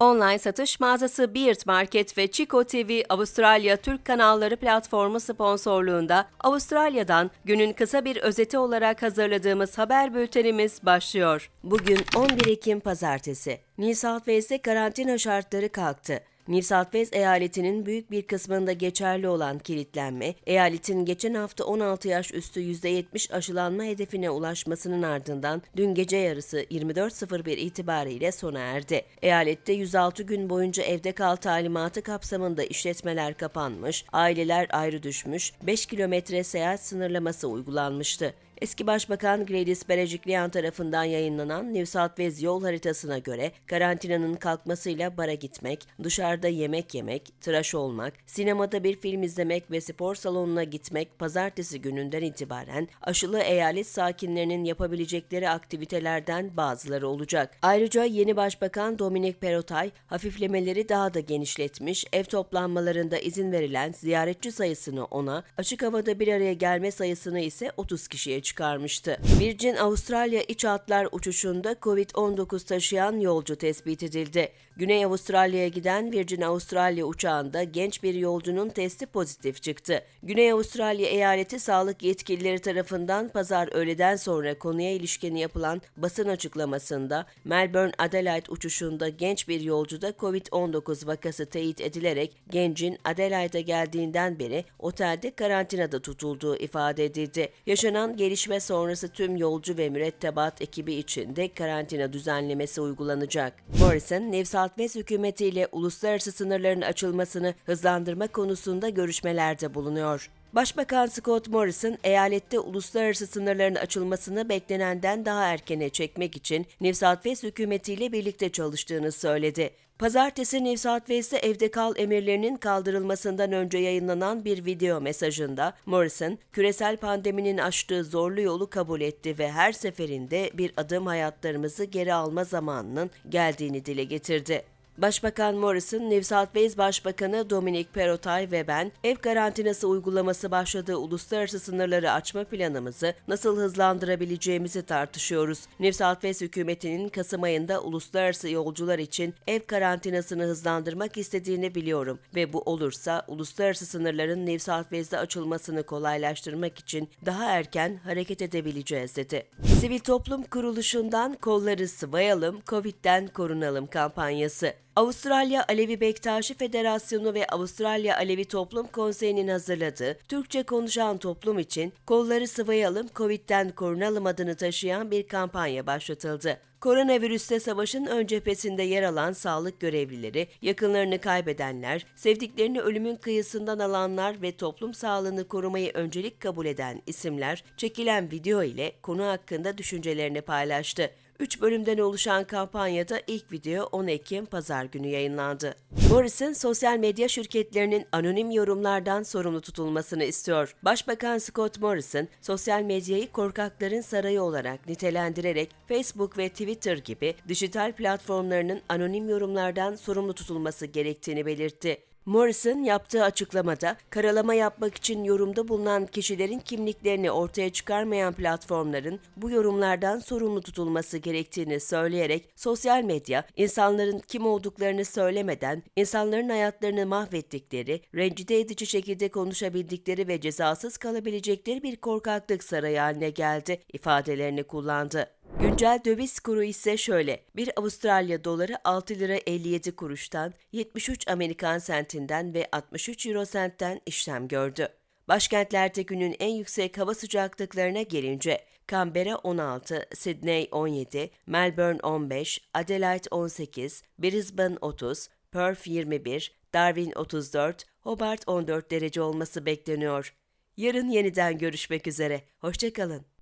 online satış mağazası Beard Market ve Chico TV Avustralya Türk kanalları platformu sponsorluğunda Avustralya'dan günün kısa bir özeti olarak hazırladığımız haber bültenimiz başlıyor. Bugün 11 Ekim Pazartesi. New South Wales'te karantina şartları kalktı. New South Wales eyaletinin büyük bir kısmında geçerli olan kilitlenme, eyaletin geçen hafta 16 yaş üstü %70 aşılanma hedefine ulaşmasının ardından dün gece yarısı 24.01 itibariyle sona erdi. Eyalette 106 gün boyunca evde kal talimatı kapsamında işletmeler kapanmış, aileler ayrı düşmüş, 5 kilometre seyahat sınırlaması uygulanmıştı. Eski Başbakan Gladys Berejiklian tarafından yayınlanan New South Wales yol haritasına göre karantinanın kalkmasıyla bara gitmek, dışarıda yemek yemek, tıraş olmak, sinemada bir film izlemek ve spor salonuna gitmek pazartesi gününden itibaren aşılı eyalet sakinlerinin yapabilecekleri aktivitelerden bazıları olacak. Ayrıca yeni Başbakan Dominic Perrotay hafiflemeleri daha da genişletmiş, ev toplanmalarında izin verilen ziyaretçi sayısını ona, açık havada bir araya gelme sayısını ise 30 kişiye çıkarmıştı. Virgin Avustralya iç hatlar uçuşunda COVID-19 taşıyan yolcu tespit edildi. Güney Avustralya'ya giden Virgin Avustralya uçağında genç bir yolcunun testi pozitif çıktı. Güney Avustralya eyaleti sağlık yetkilileri tarafından pazar öğleden sonra konuya ilişkin yapılan basın açıklamasında Melbourne Adelaide uçuşunda genç bir yolcuda COVID-19 vakası teyit edilerek gencin Adelaide'a geldiğinden beri otelde karantinada tutulduğu ifade edildi. Yaşanan gelişme sonrası tüm yolcu ve mürettebat ekibi için de karantina düzenlemesi uygulanacak. Morrison, New South Wales hükümetiyle uluslararası sınırların açılmasını hızlandırma konusunda görüşmelerde bulunuyor. Başbakan Scott Morrison, eyalette uluslararası sınırların açılmasını beklenenden daha erkene çekmek için New South Wales hükümetiyle birlikte çalıştığını söyledi. Pazartesi New South Wales'te evde kal emirlerinin kaldırılmasından önce yayınlanan bir video mesajında Morrison, küresel pandeminin açtığı zorlu yolu kabul etti ve her seferinde bir adım hayatlarımızı geri alma zamanının geldiğini dile getirdi. Başbakan Morrison, New South Wales Başbakanı Dominic Perrotay ve ben ev karantinası uygulaması başladığı uluslararası sınırları açma planımızı nasıl hızlandırabileceğimizi tartışıyoruz. New South Wales hükümetinin Kasım ayında uluslararası yolcular için ev karantinasını hızlandırmak istediğini biliyorum ve bu olursa uluslararası sınırların New South Wales'de açılmasını kolaylaştırmak için daha erken hareket edebileceğiz dedi. Sivil toplum kuruluşundan kolları sıvayalım, Covid'den korunalım kampanyası. Avustralya Alevi Bektaşi Federasyonu ve Avustralya Alevi Toplum Konseyi'nin hazırladığı Türkçe konuşan toplum için Kolları Sıvayalım, Covid'den Korunalım adını taşıyan bir kampanya başlatıldı. Koronavirüste savaşın ön cephesinde yer alan sağlık görevlileri, yakınlarını kaybedenler, sevdiklerini ölümün kıyısından alanlar ve toplum sağlığını korumayı öncelik kabul eden isimler çekilen video ile konu hakkında düşüncelerini paylaştı. 3 bölümden oluşan kampanyada ilk video 10 Ekim Pazar günü yayınlandı. Morrison, sosyal medya şirketlerinin anonim yorumlardan sorumlu tutulmasını istiyor. Başbakan Scott Morrison, sosyal medyayı korkakların sarayı olarak nitelendirerek Facebook ve Twitter gibi dijital platformlarının anonim yorumlardan sorumlu tutulması gerektiğini belirtti. Morrison yaptığı açıklamada karalama yapmak için yorumda bulunan kişilerin kimliklerini ortaya çıkarmayan platformların bu yorumlardan sorumlu tutulması gerektiğini söyleyerek sosyal medya insanların kim olduklarını söylemeden insanların hayatlarını mahvettikleri, rencide edici şekilde konuşabildikleri ve cezasız kalabilecekleri bir korkaklık sarayı haline geldi ifadelerini kullandı. Güncel döviz kuru ise şöyle. Bir Avustralya doları 6 lira 57 kuruştan, 73 Amerikan sentinden ve 63 euro sentten işlem gördü. Başkentlerde günün en yüksek hava sıcaklıklarına gelince Canberra 16, Sydney 17, Melbourne 15, Adelaide 18, Brisbane 30, Perth 21, Darwin 34, Hobart 14 derece olması bekleniyor. Yarın yeniden görüşmek üzere. Hoşçakalın.